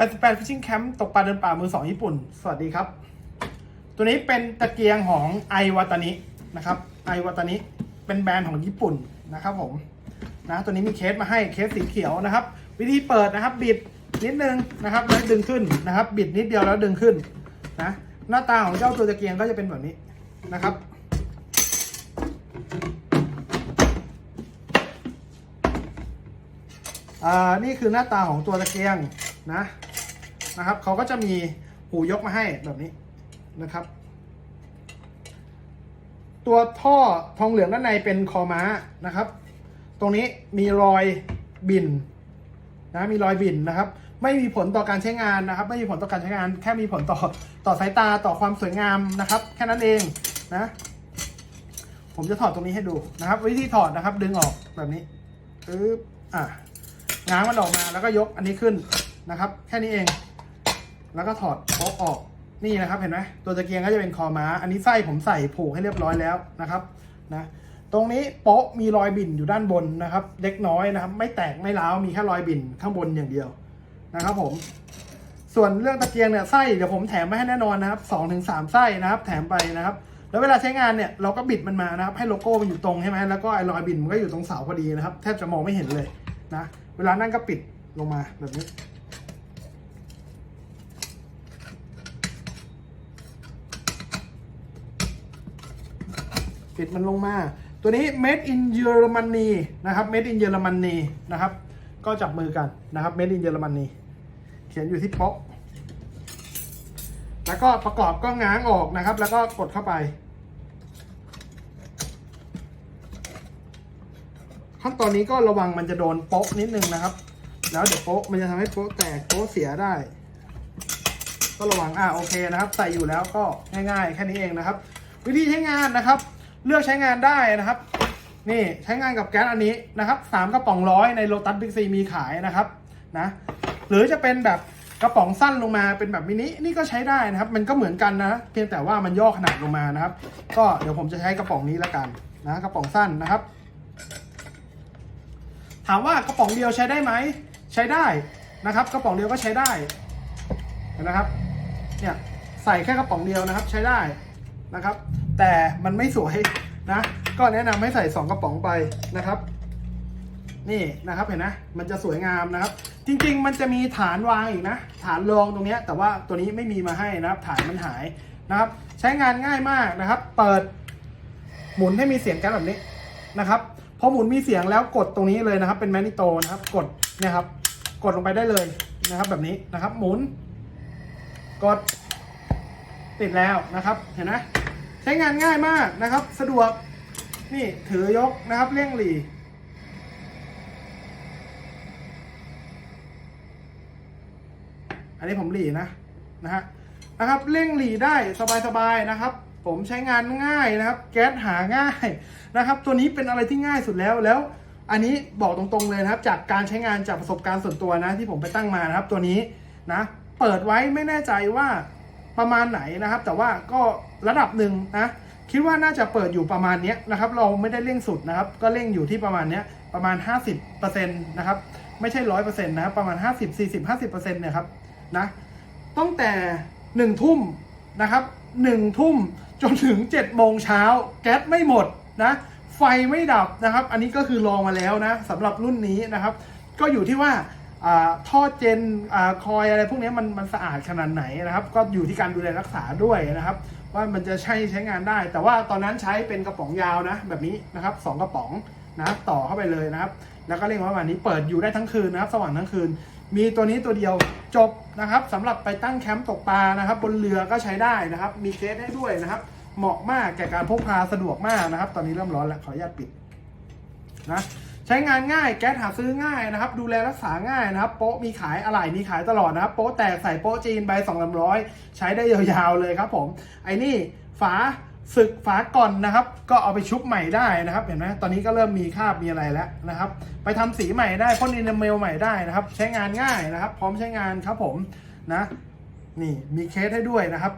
88 Fishing Camp ตกปลาเดินป่ามือสองญี่ปุ่น สวัสดีครับ ตัวนี้เป็นตะเกียงของไอวาตานินะครับไอวาตานิเป็นแบรนด์ของญี่ปุ่นนะครับผมนะตัวนี้มีเคสมาให้เคสสีเขียวนะครับ วิธีเปิดนะครับ บิดนิดนึงนะครับแล้วดึงขึ้นนะครับ บิดนิดเดียวแล้วดึงขึ้นนะหน้าตาของเจ้าตัวตะเกียงก็จะเป็นแบบนี้นะครับอ่านี่คือหน้าตาของตัวตะเกียงนะ นะครับเขาก็จะมีหูยกมาให้แบบนี้นะครับ ตัวท่อทองเหลืองด้านในเป็นคอม้านะครับ ตรงนี้มีรอยบินนะมีรอยบินนะครับ ไม่มีผลต่อการใช้งานนะครับ ไม่มีผลต่อการใช้งาน แค่มีผลต่อต่อสายตาต่อความสวยงามนะครับ แค่นั้นเองนะ ผมจะถอดตรงนี้ให้ดูนะครับ วิธีถอดนะครับ ดึงออกแบบนี้ปึ๊บอะง้างมันออกมาแล้วก็ยกอันนี้ขึ้นนะครับ แค่นี้เอง แล้วก็ถอดโป๊ะออกนี่นะครับเห็นไหมตัวตะเกียงก็จะเป็นคอม้า อันนี้ไส้ผมใส่ผูกให้เรียบร้อยแล้วนะครับนะตรงนี้โป๊ะมีรอยบิ่นอยู่ด้านบนนะครับ เล็กน้อยนะครับ ไม่แตกไม่ร้าวมีแค่รอยบิ่นข้างบนอย่างเดียวนะครับผม ส่วนเรื่องตะเกียงเนี่ยไส้เดี๋ยวผมแถมมาให้แน่นอนนะครับสองถึงสามไส้นะครับ แถมไปนะครับ แล้วเวลาใช้งานเนี่ยเราก็บิดมันมานะครับ ให้โลโก้มันอยู่ตรงใช่ไหมแล้วก็ไอ้รอยบินมันก็อยู่ตรงเสาพอดีนะครับ แทบจะมองไม่เห็นเลยนะ เวลานั่งก็ปิดลงมาแบบนี้ ปิดมันลงมา ตัวนี้ made in Germany นะครับ made in Germany นะครับ ก็จับมือกันนะครับ made in Germany เขียนอยู่ที่โป๊ะแล้วก็ประกอบก็ง้างออกนะครับ แล้วก็กดเข้าไป ขั้นตอนนี้ก็ระวังมันจะโดนโป๊ะนิดนึงนะครับ แล้วเดี๋ยวโป๊ะมันจะทำให้โป๊ะแตกโป๊ะเสียได้ ก็ระวังอ่าโอเคนะครับ ใส่อยู่แล้วก็ง่ายๆ แค่นี้เองนะครับ วิธีใช้งานนะครับ เลือกใช้งานได้นะครับ นี่ใช้งานกับแก๊สอันนี้นะครับสามกระป๋องร้อยในโลตัสบิ๊กซีมีขายนะครับนะหรือจะเป็นแบบกระป๋องสั้นลงมาเป็นแบบมินินี่ก็ใช้ได้นะครับ มันก็เหมือนกันนะ เพียงแต่ว่ามันย่อขนาดลงมานะครับ ก็เดี๋ยวผมจะใช้กระป๋องนี้แล้วกันนะกระป๋องสั้นนะครับ ถามว่ากระป๋องเดียวใช้ได้ไหมใช้ได้นะครับ กระป๋องเดียวก็ใช้ได้เห็นนะครับเนี่ยใส่แค่กระป๋องเดียวนะครับ ใช้ได้นะครับแต่มันไม่สวยนะ ก็แนะนำให้ใส่ 2 กระป๋องไปนะครับ นี่นะครับเห็นนะ มันจะสวยงามนะครับ จริง ๆ มันจะมีฐานวางอีกนะ ฐานรองตรงนี้แต่ว่าตัวนี้ไม่มีมาให้นะครับ ฐานมันหายนะครับ ใช้งานง่ายมากนะครับ เปิดหมุนให้มีเสียงแก๊สแบบนี้นะครับพอหมุนมีเสียงแล้วกดตรงนี้เลยนะครับ เป็นแมกนิโตนะครับ กดนี่ยครับ กดลงไปได้เลยนะครับ แบบนี้นะครับ หมุน กดติดแล้วนะครับ เห็นไหม ใช้งานง่ายมากนะครับ สะดวกนี่ถือยกนะครับเร่งหลีอันนี้ผมหลีนะนะฮะนะครับเร่งหลีได้สบายๆนะครับ ผมใช้งานง่ายนะครับ แก๊สหาง่ายนะครับ ตัวนี้เป็นอะไรที่ง่ายสุดแล้วแล้ว อันนี้บอกตรงๆเลยนะครับ จากการใช้งานจากประสบการณ์ส่วนตัวนะ ที่ผมไปตั้งมานะครับ ตัวนี้นะ เปิดไว้ไม่แน่ใจว่า ประมาณไหนนะครับ แต่ว่าก็ระดับหนึ่งนะคิดว่าน่าจะเปิดอยู่ประมาณนี้นะครับ เราไม่ได้เร่งสุดนะครับ ก็เร่งอยู่ที่ประมาณนี้ประมาณ 50%นะครับ ไม่ใช่ร้อยเปอร์เซ็นต์นะครับ ประมาณ 50 40 50%เนี่ยครับนะตั้งแต่หนึ่งทุ่มนะครับหนึ่งทุ่มจนถึง7จ็ดโมงเช้าแก๊สไม่หมดนะไฟไม่ดับนะครับ อันนี้ก็คือลองมาแล้วนะสำหรับรุ่นนี้นะครับ ก็อยู่ที่ว่า ท่อเจนอคอยอะไรพวกนี้มันมันสะอาดขนาดไหนนะครับ ก็อยู่ที่การดูแลรักษาด้วยนะครับ ว่ามันจะใช้ใช้งานได้ แต่ว่าตอนนั้นใช้เป็นกระป๋องยาวนะ แบบนี้นะครับสองกระป๋องนะต่อเข้าไปเลยนะครับ แล้วก็เรียกว่าวันนี้เปิดอยู่ได้ทั้งคืนนะครับ สว่างทั้งคืน มีตัวนี้ตัวเดียวจบนะครับสำหรับไปตั้งแคมป์ตกปลานะครับ บนเรือก็ใช้ได้นะครับ มีเคสให้ด้วยนะครับ เหมาะมากแก่การพกพาสะดวกมากนะครับ ตอนนี้เริ่มร้อนแล้วขออนุญาตปิดนะ ช้งานง่ายแก๊สหาซื้อง่ายนะครับ ดูแลรักษาง่ายนะครับ โป๊ะมีขายอะไหล่มีขายตลอดนะครับ โป๊ะแตกใส่โป๊ะจีนใบสองลำร้อยใช้ได้ยาวๆเลยครับผมไอ้นี่ฝาศึกฝาก่อนนะครับ ก็เอาไปชุบใหม่ได้นะครับ เห็นไหมตอนนี้ก็เริ่มมีคราบมีอะไรแล้วนะครับ ไปทำสีใหม่ได้พ่นอินเมลใหม่ได้นะครับ ใช้งานง่ายนะครับ พร้อมใช้งานครับผมนะ นี่มีเคสให้ด้วยนะครับ